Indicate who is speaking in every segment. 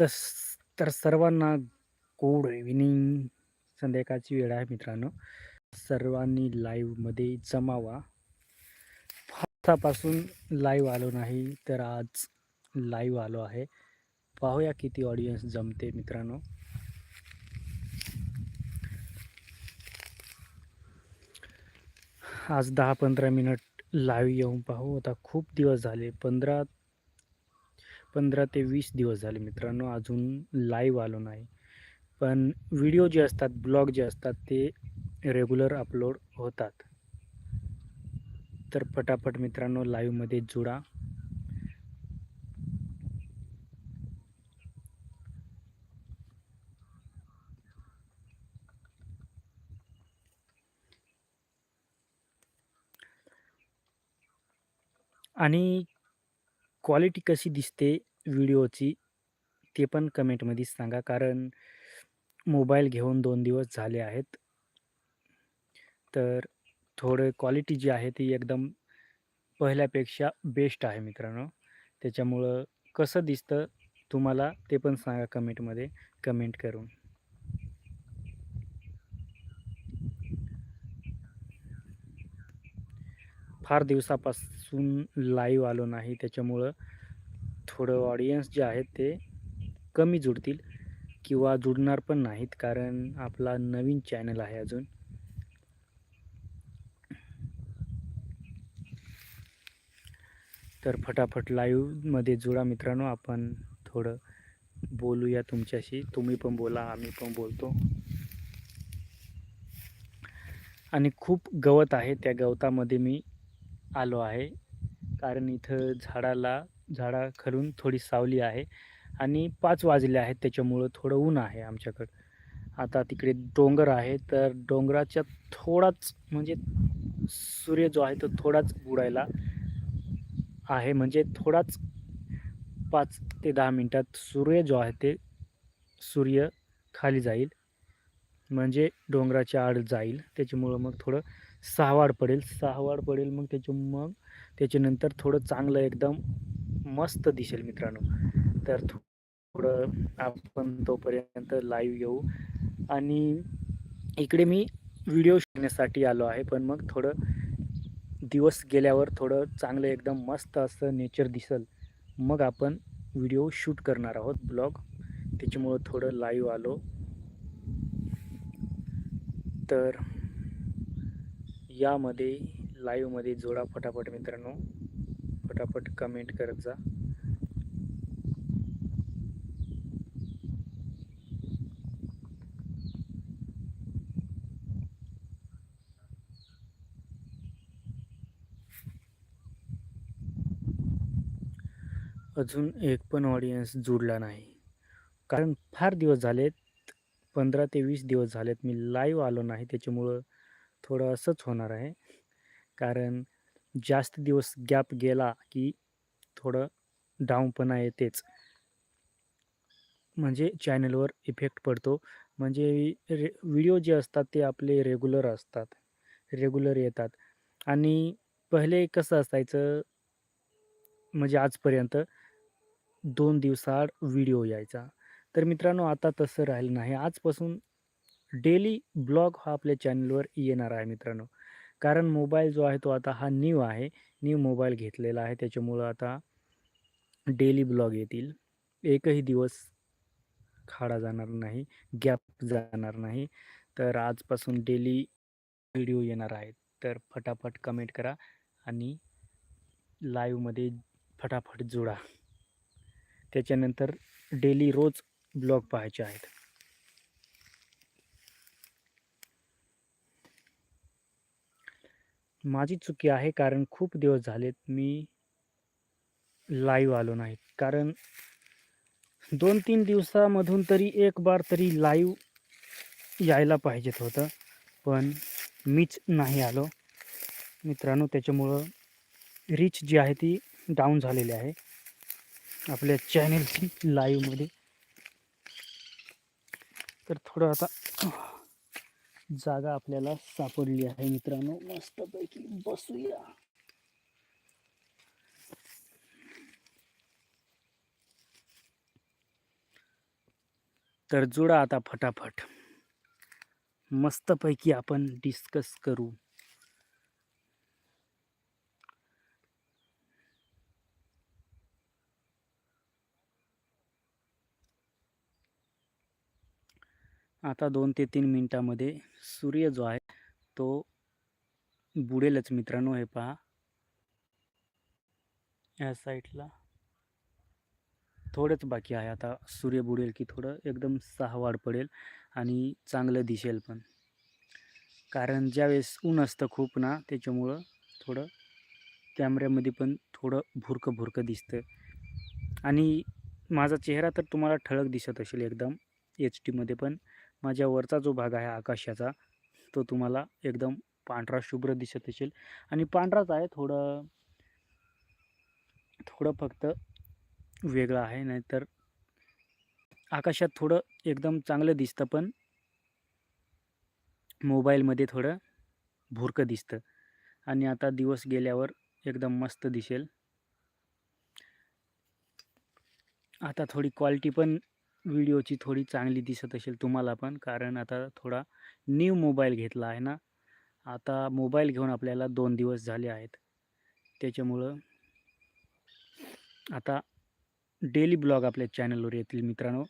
Speaker 1: तस तर सर्वांना गुड इव्हिनिंग संध्याकाळची वेळ आहे मित्रांनो. सर्वांनी लाईव्हमध्ये जमावा. फारसापासून लाईव्ह आलो नाही तर आज लाईव्ह आलो आहे. पाहूया किती ऑडियन्स जमते मित्रांनो. आज दहा पंधरा मिनिट लाईव्ह येऊन पाहू. आता खूप दिवस झाले. पंधरा पंधरा ते वीस दिवस झाले मित्रांनो अजून लाईव्ह आलो नाही. पण व्हिडिओ जे असतात ब्लॉग जे असतात ते रेग्युलर अपलोड होतात. तर पटापट मित्रांनो लाईव्हमध्ये जुडा. आणि क्वालिटी कशी दिसते व्हिडिओची ते पण कमेंटमध्ये सांगा. कारण मोबाईल घेऊन दोन दिवस झाले आहेत. तर थोडं क्वालिटी जी आहे ती एकदम पहिल्यापेक्षा बेस्ट आहे मित्रांनो. त्याच्यामुळं कसं दिसतं तुम्हाला ते पण सांगा कमेंटमध्ये. कमेंट करून. फार दिवसापासून लाईव्ह आलो नाही. त्याच्यामुळं थोडं ऑडियन्स जे आहेत ते कमी जुडतील किंवा जुडणार पण नाहीत कारण आपला नवीन चॅनल आहे अजून. तर फटाफट लाईव्हमध्ये जुळा मित्रांनो. आपण थोडं बोलूया तुमच्याशी. तुम्ही पण बोला आम्ही पण बोलतो. आणि खूप गवत आहे त्या गवतामध्ये मी आलो आहे. कारण इथं झाडाला झाडाखालून थोडी सावली आहे आणि पाच वाजले आहेत. त्याच्यामुळं थोडं ऊन आहे आमच्याकडं. आता तिकडे डोंगर आहे. तर डोंगराच्या थोडाच म्हणजे सूर्य जो आहे तो थोडाच बुडायला आहे. म्हणजे थोडाच पाच ते दहा मिनटात सूर्य जो आहे ते सूर्य खाली जाईल. म्हणजे डोंगराच्या आड जाईल. त्याच्यामुळं मग थोडं सहावाड पडेल. सहावाड पडेल मग त्याच्या मग त्याच्यानंतर थोडं चांगलं एकदम मस्त दिसेल मित्रांनो. तर थोडं आपण तोपर्यंत लाईव्ह येऊ. आणि इकडे मी व्हिडिओ शिकण्यासाठी आलो आहे पण मग थोडं दिवस गेल्यावर थोडं चांगलं एकदम मस्त असं नेचर दिसल. मग आपण व्हिडिओ शूट करणार आहोत ब्लॉग त्याच्यामुळं थोडं लाईव्ह आलो. तर यामध्ये लाईव्हमध्ये जोडा फटाफट मित्रांनो. फटाफट कमेंट करत जा. अजून एक पण ऑडियन्स जुडला नाही. कारण फार दिवस झालेत पंधरा ते वीस दिवस झालेत मी लाईव्ह आलो नाही. त्याच्यामुळं थोडं असंच होणार आहे. कारण जास्त दिवस गॅप गेला की थोडं डाऊनपणा येतेच म्हणजे चॅनलवर इफेक्ट पडतो. म्हणजे रे व्हिडिओ जे असतात ते आपले रेग्युलर असतात. रेग्युलर येतात. आणि पहिले कसं असायचं? म्हणजे आजपर्यंत दोन दिवसाआड व्हिडिओ यायचा. तर मित्रांनो आता तसं राहिलं नाही. आजपासून डेली ब्लॉग हा आपल्या चॅनलवर येणार आहे मित्रांनो. कारण मोबाईल जो आहे तो आता हा न्यू आहे. न्यू मोबाईल घेतलेला आहे. त्याच्यामुळं आता डेली ब्लॉग येतील. एकही दिवस खाडा जाणार नाही. गॅप जाणार नाही. तर आजपासून डेली व्हिडिओ येणार आहेत. तर फटाफट कमेंट करा आणि लाईव्हमध्ये फटाफट जोडा. त्याच्यानंतर डेली रोज ब्लॉग पाहायचे आहेत. माझी चुकी आहे कारण खूप दिवस झालेत मी लाईव्ह आलो नाही कारण दोन तीन दिवसामधून तरी एक बार तरी लाईव्ह यायला पाहिजेत होतं. पण मीच नाही आलो. मित्रांनो त्याच्यामुळं रीच जी आहे ती डाऊन झालेली आहे. आपल्या चॅनेलची लाईव्हमध्ये तर थोडं आता जागा आपल्याला सापडली आहे मित्रांनो. मस्तपैकी बसूया. तर जुडा आता फटाफट. मस्तपैकी आपण डिस्कस करू. आता दोन ते तीन मिनटामध्ये सूर्य जो आहे तो बुडेलच मित्रांनो हे पहा. या साईडला थोडंच बाकी आहे. आता सूर्य बुडेल की थोडं एकदम सहावाड पडेल आणि चांगलं दिसेल पण. कारण ज्यावेळेस ऊन असतं खूप ना त्याच्यामुळं थोडं कॅमेऱ्यामध्ये पण थोडं भुरकं भुरकं दिसतं आणि माझा चेहरा तर तुम्हाला ठळक दिसत असेल एकदम एच डीमध्ये पण. माझ्या वरचा जो भाग आहे आकाशाचा तो तुम्हाला एकदम पांढरा शुभ्र दिसत असेल. आणि पांढराच आहे थोडं थोडं फक्त वेगळं आहे नाहीतर आकाशात थोडं एकदम चांगलं दिसतं पण मोबाईलमध्ये थोडं भुरकं दिसतं. आणि आता दिवस गेल्यावर एकदम मस्त दिसेल. आता थोडी क्वालिटी पण व्हिडिओची थोडी चांगली दिसत असेल तुम्हाला पण कारण आता थोडा न्यू मोबाईल घेतला आहे ना. आता मोबाईल घेऊन आपल्याला दोन दिवस झाले आहेत. त्याच्यामुळं आता डेली ब्लॉग आपल्या चॅनलवर येतील मित्रांनो.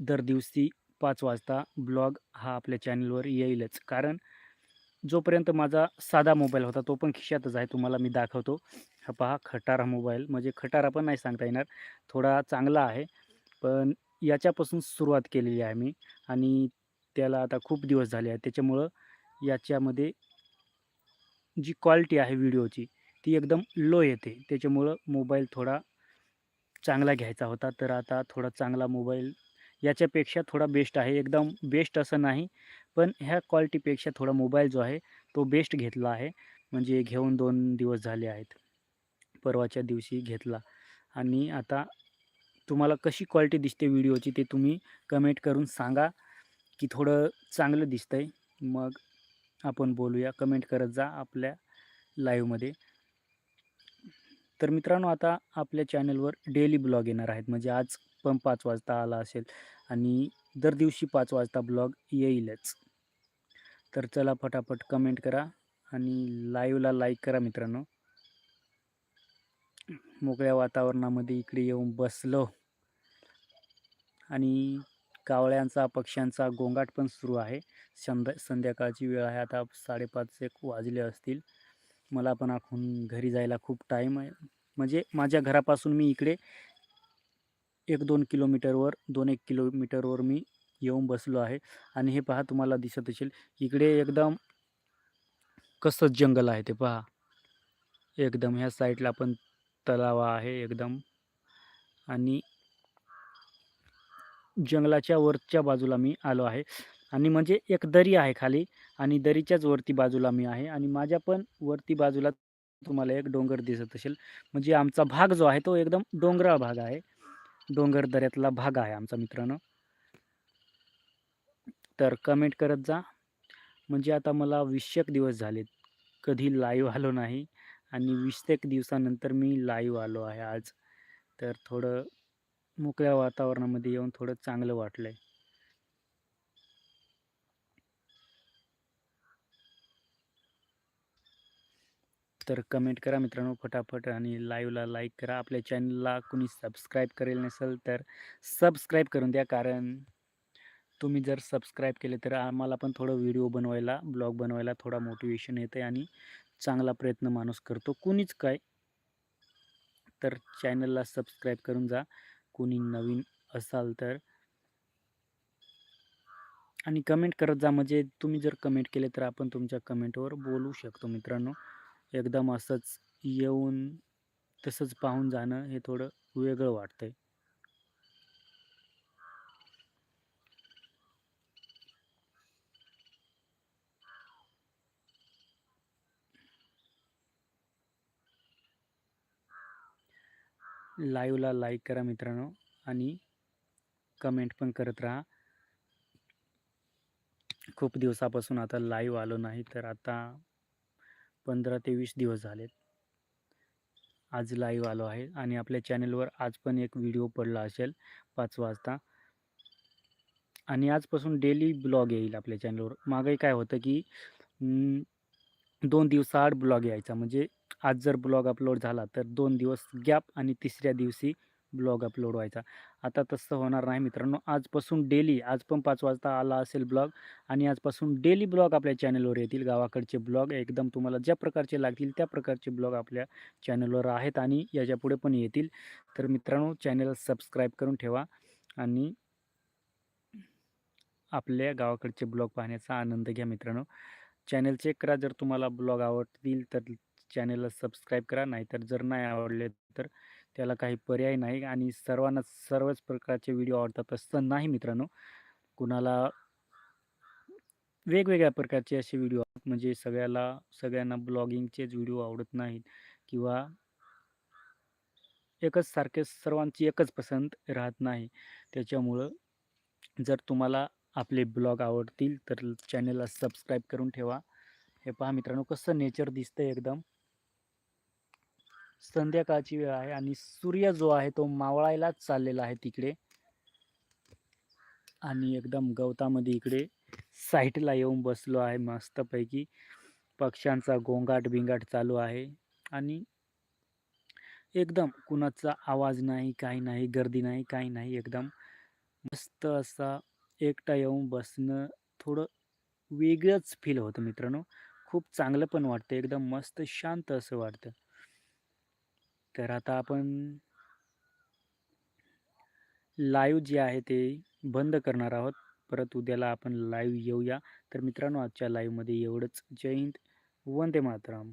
Speaker 1: दर दिवशी पाच वाजता ब्लॉग हा आपल्या चॅनलवर येईलच. कारण जोपर्यंत माझा साधा मोबाईल होता तो पण खिशातच आहे तुम्हाला मी दाखवतो. हा पहा खटारा मोबाईल. म्हणजे खटारा पण नाही सांगता येणार. थोडा चांगला आहे. पण याच्यापासून सुरुवात केलेली आहे मी आणि त्याला आता खूप दिवस झाले आहे त्याच्यामुळं याच्यामध्ये जी क्वालिटी आहे व्हिडिओची ती एकदम लो येते. त्याच्यामुळं मोबाईल थोडा चांगला घ्यायचा होता. तर आता थोडा चांगला मोबाईल याच्यापेक्षा थोडा बेस्ट आहे. एकदम बेस्ट असं नाही पण ह्या क्वालिटीपेक्षा थोडा मोबाईल जो आहे तो बेस्ट घेतला आहे. म्हणजे घेऊन दोन दिवस झाले आहेत. परवाच्या दिवशी घेतला आणि आता तुम्हाला कशी क्वालिटी दिसते व्हिडिओची ते तुम्ही कमेंट करून सांगा की थोडं चांगलं दिसतंय. मग आपण बोलूया. कमेंट करत जा आपल्या लाईव्हमध्ये तर मित्रांनो आता आपल्या चॅनलवर डेली ब्लॉग येणार आहेत. म्हणजे आज पण पाच वाजता आला असेल आणि दर दिवशी पाच वाजता ब्लॉग येईलच. तर चला फटाफट कमेंट करा आणि लाईव्हला लाईक करा मित्रांनो. मोकळ्या वातावरणामध्ये इकडे येऊन बसलो. आणि कावळ्यांचा पक्ष्यांचा गोंगाट पण सुरू आहे. संध्या संध्याकाळची वेळ आहे. आता साडेपाच एक वाजले असतील. मला पण आखून घरी जायला खूप टाईम आहे. म्हणजे माझ्या घरापासून मी इकडे एक दोन किलोमीटरवर दोन एक किलोमीटरवर मी येऊन बसलो आहे. आणि हे पहा तुम्हाला दिसत असेल. इकडे एकदम कसं जंगल आहे ते पहा. एकदम ह्या साईडला पण तलाव आहे एकदम. आणि जंगलाच्या वरच्या बाजूला मी आलो आहे. आणि म्हणजे एक दरी आहे खाली आणि दरीच्याच वरती बाजूला मी आहे. आणि माझ्या पण वरती बाजूला तुम्हाला एक डोंगर दिसत असेल. म्हणजे आमचा भाग जो आहे तो एकदम डोंगराळ भाग आहे. डोंगर दऱ्यातला भाग आहे आमचा मित्रांनो. तर कमेंट करत जा. म्हणजे आता मला वीसशेक दिवस झालेत. कधी लाईव्ह आलो नाही. आणि वीसएक दिवसानंतर मी लाईव्ह आलो आहे आज. तर थोडं मोकळ्या वातावरणामध्ये येऊन थोडं चांगलं वाटलं आहे तर कमेंट करा मित्रांनो फटाफट आणि लाईव्हला लाईक करा. आपल्या चॅनलला कुणी सबस्क्राईब करेल नसेल तर सबस्क्राईब करून द्या. कारण तुम्ही जर सबस्क्राईब केले तर आम्हाला पण थोडं व्हिडिओ बनवायला ब्लॉग बनवायला थोडा मोटिवेशन येतं आणि चांगला प्रयत्न माणूस करतो. कुणीच काय तर चॅनलला सबस्क्राईब करून जा. कोणी नवीन असाल तर? आणि कमेंट करत जा म्हणजे तुम्ही जर कमेंट केले तर आपण तुमच्या कमेंटवर बोलू शकतो मित्रांनो. एकदम असंच येऊन तसंच पाहून जाणं हे थोडं वेगळं वाटतंय. लाईव्हला लाईक करा मित्रांनो आणि कमेंट पण करत राहा. खूप दिवसापासून आता लाईव्ह आलो नाही तर आता पंधरा ते वीस दिवस झालेत. आज लाईव्ह आलो आहे आणि आपल्या चॅनलवर आज पण एक व्हिडिओ पडला असेल पाच वाजता. आणि आजपासून डेली ब्लॉग येईल आपल्या चॅनलवर. मागे काय होतं की दोन दिवसाआड ब्लॉग यायचा. म्हणजे आज जर ब्लॉग अपलोड झाला तर दोन दिवस गॅप आणि तिसऱ्या दिवशी ब्लॉग अपलोड व्हायचा. आता तसं होणार नाही मित्रांनो. आजपासून डेली आज पण पाच वाजता आला असेल ब्लॉग आणि आजपासून डेली ब्लॉग आपल्या चॅनलवर येतील. गावाकडचे ब्लॉग एकदम तुम्हाला ज्या प्रकारचे लागतील त्या प्रकारचे ब्लॉग आपल्या चॅनलवर आहेत आणि याच्यापुढे पण येतील. तर मित्रांनो चॅनल सबस्क्राईब करून ठेवा आणि आपल्या गावाकडचे ब्लॉग पाहण्याचा आनंद घ्या मित्रांनो. चॅनल चेक करा जर तुम्हाला ब्लॉग आवडतील तर चॅनेलला सबस्क्राईब करा नाहीतर जर नाही आवडले तर त्याला काही पर्याय नाही आणि सर्वांना सर्वच प्रकारचे व्हिडिओ आवडतात असं नाही मित्रांनो. कुणाला वेगवेगळ्या प्रकारचे असे व्हिडिओ म्हणजे सगळ्याला सगळ्यांना ब्लॉगिंगचेच व्हिडिओ आवडत नाहीत किंवा एकच सारखे सर्वांची एकच पसंत राहत नाही. त्याच्यामुळं जर तुम्हाला आपले ब्लॉग आवडतील तर चॅनेलला सबस्क्राईब करून ठेवा. हे पहा मित्रांनो कसं नेचर दिसतंय एकदम. संध्याकाळची वेळ आहे आणि सूर्य जो आहे तो मावळायलाच चाललेला आहे तिकडे. आणि एकदम गवतामध्ये इकडे साईटला येऊन बसलो आहे मस्तपैकी. पक्ष्यांचा गोंगाट बिंगाट चालू आहे आणि एकदम कुणाचा आवाज नाही काही नाही गर्दी नाही काही नाही एकदम मस्त असा एकटा येऊन बसणं थोडं वेगळंच फील होतं मित्रांनो. खूप चांगलं पण वाटतं एकदम मस्त शांत असं वाटतं. तर आता आपण लाईव्ह जे आहे ते बंद करणार आहोत. परत उद्याला आपण लाईव्ह येऊया. तर मित्रांनो आजच्या लाईव्हमध्ये एवढंच. जय हिंद. वंदे मातरम.